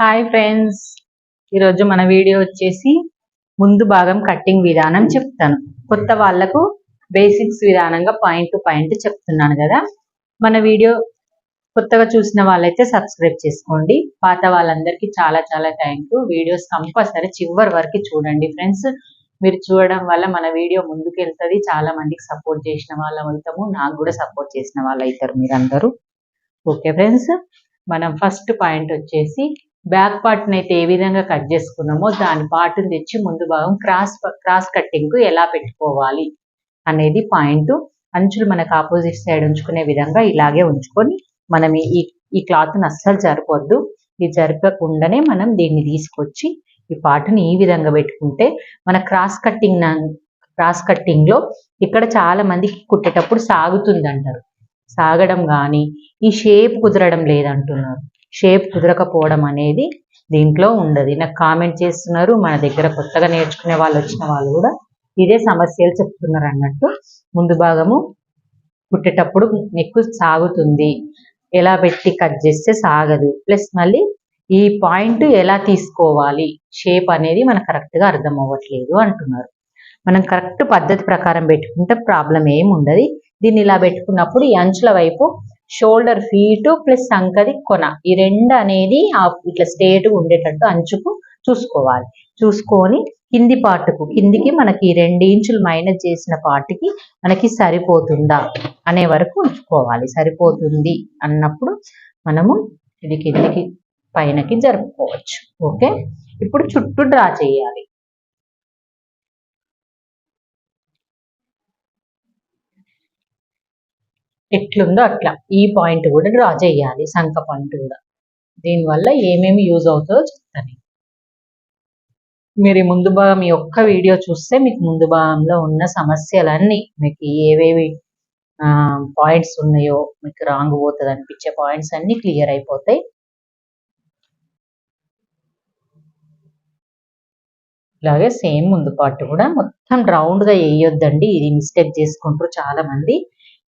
Hi friends ఈరోజు మన video వచ్చేసి ముందు భాగం కట్టింగ్ విధానం చెప్తాను. కొత్త వాళ్ళకు బేసిక్స్ విధానంగా పాయింట్ టు పాయింట్ చెప్తున్నాను కదా. మన వీడియో కొత్తగా చూసిన వాళ్ళైతే సబ్స్క్రైబ్ చేసుకోండి. పాత వాళ్ళందరికీ చాలా చాలా థ్యాంక్ యూ వీడియోస్ కంపల్సరీ చివరి వరకు చూడండి ఫ్రెండ్స్ మీరు చూడడం వల్ల మన వీడియో ముందుకు వెళ్తుంది చాలా మందికి సపోర్ట్ చేసిన వాళ్ళం అవుతాము. నాకు కూడా సపోర్ట్ చేసిన వాళ్ళు అవుతారు మీరందరూ. ఓకే ఫ్రెండ్స్ మనం ఫస్ట్ పాయింట్ వచ్చేసి బ్యాక్ పార్ట్ని అయితే ఏ విధంగా కట్ చేసుకున్నామో దాని పార్ట్ని తెచ్చి ముందు భాగం క్రాస్ క్రాస్ కట్టింగ్ ఎలా పెట్టుకోవాలి అనేది పాయింట్ అంచులు మనకు ఆపోజిట్ సైడ్ ఉంచుకునే విధంగా ఇలాగే ఉంచుకొని మనం ఈ ఈ క్లాత్ని అస్సలు జరపొద్దు. ఇది జరపకుండానే మనం దీన్ని తీసుకొచ్చి ఈ పార్ట్ని ఈ విధంగా పెట్టుకుంటే మన క్రాస్ కట్టింగ్ క్రాస్ కట్టింగ్లో ఇక్కడ చాలా మందికి కుట్టేటప్పుడు సాగుతుంది అంటారు సాగడం కానీ ఈ షేప్ కుదరడం లేదంటున్నారు. షేప్ కుదరకపోవడం అనేది దీంట్లో ఉండదు. నాకు కామెంట్ చేస్తున్నారు మన దగ్గర కొత్తగా నేర్చుకునే వాళ్ళు వచ్చిన వాళ్ళు కూడా ఇదే సమస్యలు చెప్తున్నారు అన్నట్టు. ముందు భాగము కుట్టేటప్పుడు నెక్కు సాగుతుంది. ఎలా పెట్టి కట్ చేస్తే సాగదు. ప్లస్ మళ్ళీ ఈ పాయింట్ ఎలా తీసుకోవాలి? షేప్ అనేది మనకు కరెక్ట్గా అర్థం అవ్వట్లేదు అంటున్నారు. మనం కరెక్ట్ పద్ధతి ప్రకారం పెట్టుకుంటే ప్రాబ్లం ఏమి ఉండదు దీన్ని ఇలా పెట్టుకున్నప్పుడు ఈ అంచుల వైపు షోల్డర్ ఫీట్ ప్లస్ సంకది కొన. ఈ రెండు అనేది ఇట్లా స్ట్రేట్ ఉండేటట్టు అంచుకు చూసుకోవాలి. చూసుకొని కింది పార్ట్కు కిందికి మనకి రెండు ఇంచులు మైనస్ చేసిన పార్ట్కి మనకి సరిపోతుందా అనే వరకు ఉంచుకోవాలి. సరిపోతుంది అన్నప్పుడు మనము ఇది కిందికి పైనకి జరుపుకోవచ్చు. ఓకే ఇప్పుడు చుట్టూ డ్రా చేయాలి. ఎట్లుందో అట్లా. ఈ పాయింట్ కూడా డ్రా చేయాలి సంక పాయింట్ కూడా. దీనివల్ల ఏమేమి యూజ్ అవుతుందో చెప్తాను. మీరు ముందు భాగం ఈ ఒక్క వీడియో చూస్తే మీకు ముందు భాగంలో ఉన్న సమస్యలన్నీ మీకు ఏవేవి పాయింట్స్ ఉన్నాయో మీకు రాంగ్ పోతుంది అనిపించే పాయింట్స్ అన్నీ క్లియర్ అయిపోతాయి. ఇలాగే సేమ్ ముందు పాటు కూడా మొత్తం రౌండ్గా వేయొద్దండి. ఇది మిస్టేక్ చేసుకుంటారు చాలా మంది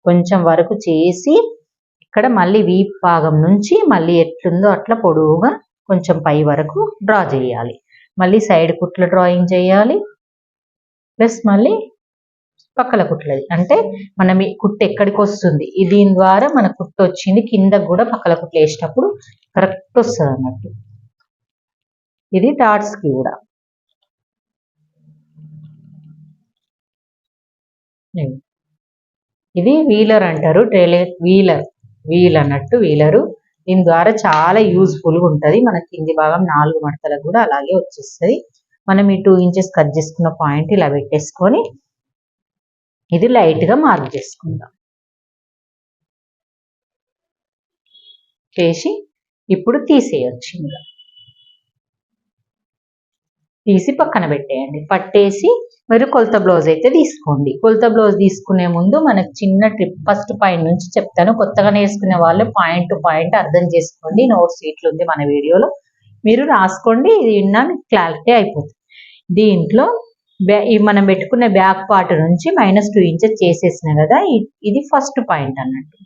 కొంచెం వరకు చేసి ఇక్కడ మళ్ళీ వీప్ భాగం నుంచి మళ్ళీ ఎట్లుందో అట్లా పొడవుగా కొంచెం పై వరకు డ్రా చేయాలి. మళ్ళీ సైడ్ కుట్ల డ్రాయింగ్ చేయాలి. ప్లస్ మళ్ళీ పక్కల కుట్లది అంటే మనం ఈ కుట్టు ఎక్కడికి వస్తుంది? దీని ద్వారా మన కుట్టు వచ్చింది కింద కూడా పక్కల కుట్లు వేసేటప్పుడు కరెక్ట్ వస్తుంది అన్నట్టు. ఇది డాట్స్కి కూడా. ఇది వీలర్ అంటారు ట్రైలే వీలర్ వీల్ అన్నట్టు వీలరు. దీని ద్వారా చాలా యూజ్ఫుల్గా ఉంటుంది. మన కింది భాగం నాలుగు మడతలకు కూడా అలాగే వచ్చేస్తుంది. మనం ఈ టూ ఇంచెస్ కట్ చేసుకున్న పాయింట్ ఇలా పెట్టేసుకొని ఇది లైట్గా మార్క్ చేసుకుందాం. చేసి ఇప్పుడు తీసేయచ్చు. ఇంకా తీసి పక్కన పెట్టేయండి. పట్టేసి మీరు కొలత బ్లౌజ్ అయితే తీసుకోండి. కొలత బ్లౌజ్ తీసుకునే ముందు మనకు చిన్న ట్రిప్ ఫస్ట్ పాయింట్ నుంచి చెప్తాను. కొత్తగా నేర్చుకునే వాళ్ళు పాయింట్ టు పాయింట్ అర్థం చేసుకోండి. నోట్స్ ఇట్లుంది మన వీడియోలో. మీరు రాసుకోండి. ఇది విన్నా క్లారిటీ అయిపోతుంది. దీంట్లో మనం పెట్టుకునే బ్యాక్ పార్ట్ నుంచి మైనస్ టూ ఇంచెస్ చేసేసిన కదా ఇది ఫస్ట్ పాయింట్ అన్నట్టు.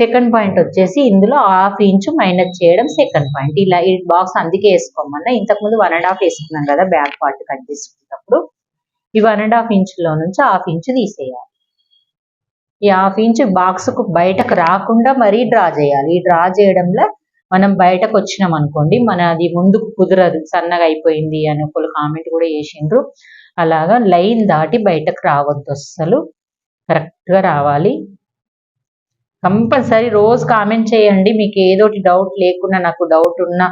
సెకండ్ పాయింట్ వచ్చేసి ఇందులో హాఫ్ ఇంచ్ మైనస్ చేయడం సెకండ్ పాయింట్ ఇలా ఈ బాక్స్ అందుకే వేసుకోమన్నా ఇంతకుముందు వన్ అండ్ హాఫ్ వేసుకున్నాం కదా బ్యాక్ పార్ట్ కట్ చేసుకున్నప్పుడు. ఈ వన్ అండ్ హాఫ్ ఇంచ్లో నుంచి హాఫ్ ఇంచ్ తీసేయాలి. ఈ హాఫ్ ఇంచ్ బాక్స్కు బయటకు రాకుండా మరీ డ్రా చేయాలి. ఈ డ్రా చేయడంలో మనం బయటకు వచ్చినాం అనుకోండి మన అది ముందుకు కుదరదు సన్నగా అయిపోయింది అని ఒకళ్ళు కామెంట్ కూడా చేసిండ్రు. అలాగా లైన్ దాటి బయటకు రావద్దు అస్సలు. కరెక్ట్గా రావాలి. కంపల్సరీ రోజు కామెంట్ చేయండి. మీకు ఏదోటి డౌట్ లేకుండా నాకు డౌట్ ఉన్నా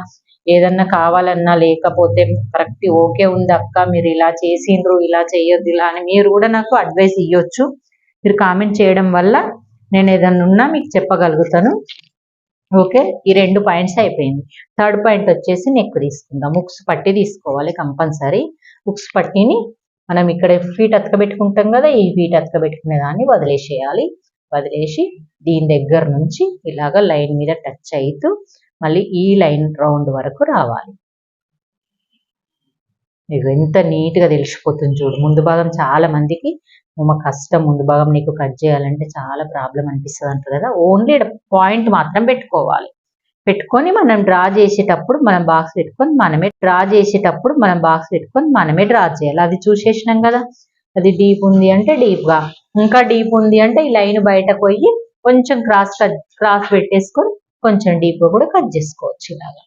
ఏదన్నా కావాలన్నా లేకపోతే కరెక్ట్ ఓకే ఉంది అక్క మీరు ఇలా చేసిండ్రు ఇలా చేయొద్దు ఇలా అని మీరు కూడా నాకు అడ్వైస్ ఇవ్వచ్చు మీరు కామెంట్ చేయడం వల్ల నేను ఏదన్నా ఉన్నా మీకు చెప్పగలుగుతాను. ఓకే? ఈ రెండు పాయింట్స్ అయిపోయింది. థర్డ్ పాయింట్ వచ్చేసి నెక్ తీసుకుందాం. ఉక్స్ పట్టి తీసుకోవాలి కంపల్సరీ. ఉక్స్ పట్టిని మనం ఇక్కడ ఫీట్ అతకబెట్టుకుంటాం కదా ఈ ఫీట్ అతకబెట్టుకునే దాన్ని వదిలేసేయాలి. వదిలేసి దీని దగ్గర నుంచి ఇలాగ లైన్ మీద టచ్ అవుతూ మళ్ళీ ఈ లైన్ రౌండ్ వరకు రావాలి. మీకు ఎంత నీట్గా తెలిసిపోతుంది చూడు. ముందు భాగం చాలా మందికి మా కష్టం ముందు భాగం నీకు కట్ చేయాలంటే చాలా ప్రాబ్లం అనిపిస్తుంది అంటారు కదా. ఓన్లీ పాయింట్ మాత్రం పెట్టుకోవాలి. పెట్టుకొని మనం డ్రా చేసేటప్పుడు మనం బాక్స్ పెట్టుకొని మనమే డ్రా చేసేటప్పుడు మనం బాక్స్ పెట్టుకొని మనమే డ్రా చేయాలి. అది చూసేసినాం కదా. అది డీప్ ఉంది అంటే డీప్గా ఇంకా డీప్ ఉంది అంటే ఈ లైన్ బయటకు పోయి కొంచెం క్రాస్ కట్ క్రాస్ పెట్టేసుకొని కొంచెం డీప్ కూడా కట్ చేసుకోవచ్చు ఇలాగా.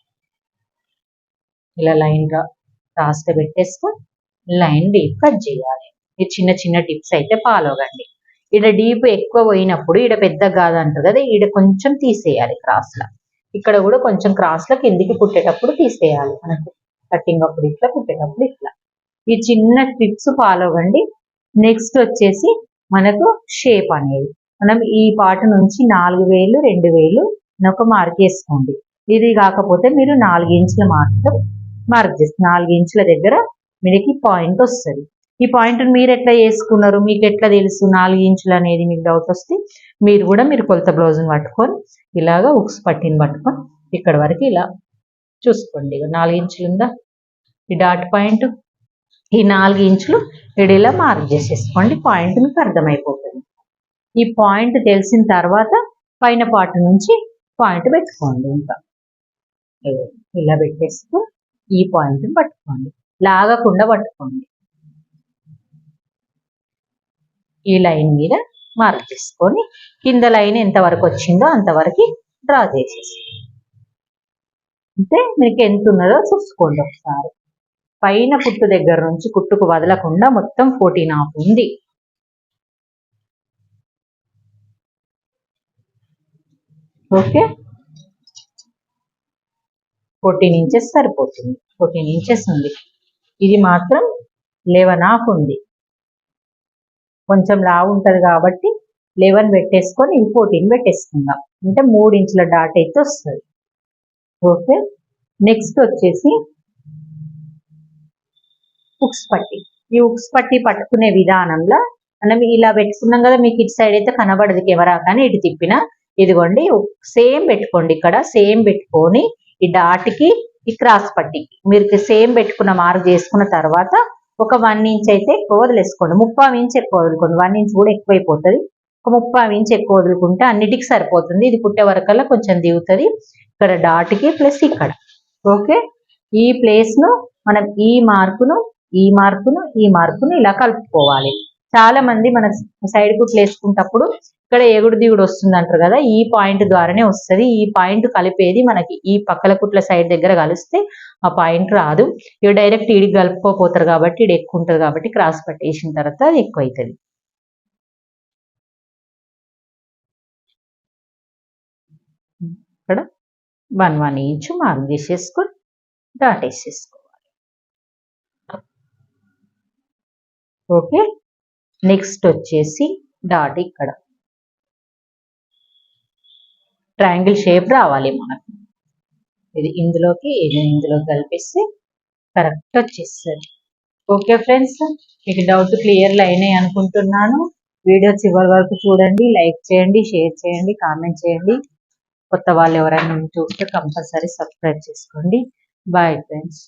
ఇలా లైన్గా క్రాస్ పెట్టేసుకొని లైన్ డీప్ కట్ చేయాలి. ఈ చిన్న చిన్న టిప్స్ అయితే ఫాలో కండి. ఈడ డీప్ ఎక్కువ పోయినప్పుడు ఈడ పెద్ద అంటారు కదా ఈడ కొంచెం తీసేయాలి క్రాస్లో ఇక్కడ కూడా కొంచెం క్రాస్లో కిందికి కుట్టేటప్పుడు తీసేయాలి. మనకు కటింగ్ అప్పుడు ఇట్లా కుట్టేటప్పుడు ఇట్లా. ఈ చిన్న టిప్స్ ఫాలో కండి. నెక్స్ట్ వచ్చేసి మనకు షేప్ అనేది. మనం ఈ పాటు నుంచి నాలుగు వేలు రెండు వేలు ఒక మార్క్ వేసుకోండి. ఇది కాకపోతే మీరు నాలుగు ఇంచుల మార్క్ మార్క్ చేస్తారు నాలుగు ఇంచుల దగ్గర మీకు పాయింట్ వస్తుంది. ఈ పాయింట్ మీరు ఎట్లా చేసుకున్నారు మీకు ఎట్లా తెలుసు నాలుగు ఇంచులు అనేది? మీకు డౌట్ వస్తే మీరు కూడా మీరు కొలత బ్లౌజ్ని పట్టుకొని ఇలాగా ఉక్స్ పట్టిని పట్టుకొని ఇక్కడ వరకు ఇలా చూసుకోండి. నాలుగు ఇంచులు ఉందా? ఈ డాట్ పాయింట్ ఈ నాలుగు ఇంచులు ఇక్కడ ఇలా మార్క్ చేసేసుకోండి. పాయింట్ మీకు అర్థమైపోతుంది. ఈ పాయింట్ తెలిసిన తర్వాత పైన పాటు నుంచి పాయింట్ పెట్టుకోండి ఇంకా. ఇలా పెట్టేసుకు ఈ పాయింట్ పట్టుకోండి. లాగకుండా పట్టుకోండి. ఈ లైన్ మీద మార్క్ చేసుకొని కింద లైన్ ఎంతవరకు వచ్చిందో అంతవరకు డ్రా చేసేసి అంటే మీకు ఎంత ఉన్నదో చూసుకోండి ఒకసారి. పైన కుట్టు దగ్గర నుంచి కుట్టుకు వదలకుండా మొత్తం ఫోర్టీన్ హాఫ్ ఉంది. ఓకే? ఫోర్టీన్ ఇంచెస్ సరిపోతుంది. ఫోర్టీన్ ఇంచెస్ ఉంది. ఇది మాత్రం లెవెన్ హాఫ్ ఉంది. కొంచెం లావు ఉంటుంది కాబట్టి లెవెన్ పెట్టేసుకొని ఫోర్టీన్ పెట్టేసుకుందాం. అంటే మూడు ఇంచుల డాట్ అయితే వస్తుంది. ఓకే? నెక్స్ట్ వచ్చేసి ఉక్స్ పట్టి. ఈ ఉక్స్ పట్టి పట్టుకునే విధానంలో మనం ఇలా పెట్టుకున్నాం కదా మీకు ఇటు సైడ్ అయితే కనబడదు కెమెరా కానీ ఇటు తిప్పిన. ఇదిగోండి సేమ్ పెట్టుకోండి ఇక్కడ సేమ్ పెట్టుకొని ఈ డాట్కి ఈ క్రాస్ పట్టికి మీరు సేమ్ పెట్టుకున్న మార్క్ చేసుకున్న తర్వాత ఒక వన్ ఇంచ్ అయితే ఎక్కువ వదిలేసుకోండి. ముప్పై ఇంచ్ ఎక్కువ వదులుకోండి. వన్ ఇంచ్ కూడా ఎక్కువైపోతుంది. ఒక ముప్పై ఇంచ్ ఎక్కువ వదులుకుంటే అన్నిటికి సరిపోతుంది. ఇది కుట్టే వరకల్లా కొంచెం దిగుతుంది ఇక్కడ డాట్కి ప్లస్ ఇక్కడ. ఓకే? ఈ ప్లేస్ను మనం ఈ మార్కును ఈ మార్కును ఈ మార్కును ఇలా కలుపుకోవాలి. చాలా మంది మన సైడ్ కుట్లు వేసుకుంటప్పుడు ఇక్కడ ఎగుడు దిగుడు వస్తుంది అంటారు కదా ఈ పాయింట్ ద్వారానే వస్తుంది. ఈ పాయింట్ కలిపేది మనకి ఈ పక్కల కుట్ల సైడ్ దగ్గర కలిస్తే ఆ పాయింట్ రాదు. ఇవి డైరెక్ట్ ఇడికి కలుపుకోపోతారు కాబట్టి ఇది ఎక్కువ ఉంటుంది కాబట్టి క్రాస్ పట్టేసిన తర్వాత అది ఎక్కువ అవుతుంది ఇక్కడ వన్ వన్ ఇంచు మార్క్ చేసేసుకొని దాటేసేసుకో ఓకే. నెక్స్ట్ వచ్చేసి డాట్ ఇక్కడ. ట్రయాంగిల్ షేప్ రావాలి మనకు. ఇది ఇందులోకి ఇది ఇందులోకి కలిపిస్తే కరెక్ట్ వచ్చేస్తుంది. ఓకే ఫ్రెండ్స్ మీకు డౌట్ క్లియర్లు అయినాయి అనుకుంటున్నాను. వీడియో చివరి వరకు చూడండి లైక్ చేయండి షేర్ చేయండి కామెంట్ చేయండి. కొత్త వాళ్ళు ఎవరైనా చూస్తే కంపల్సరీ సబ్స్క్రైబ్ చేసుకోండి. Bye friends.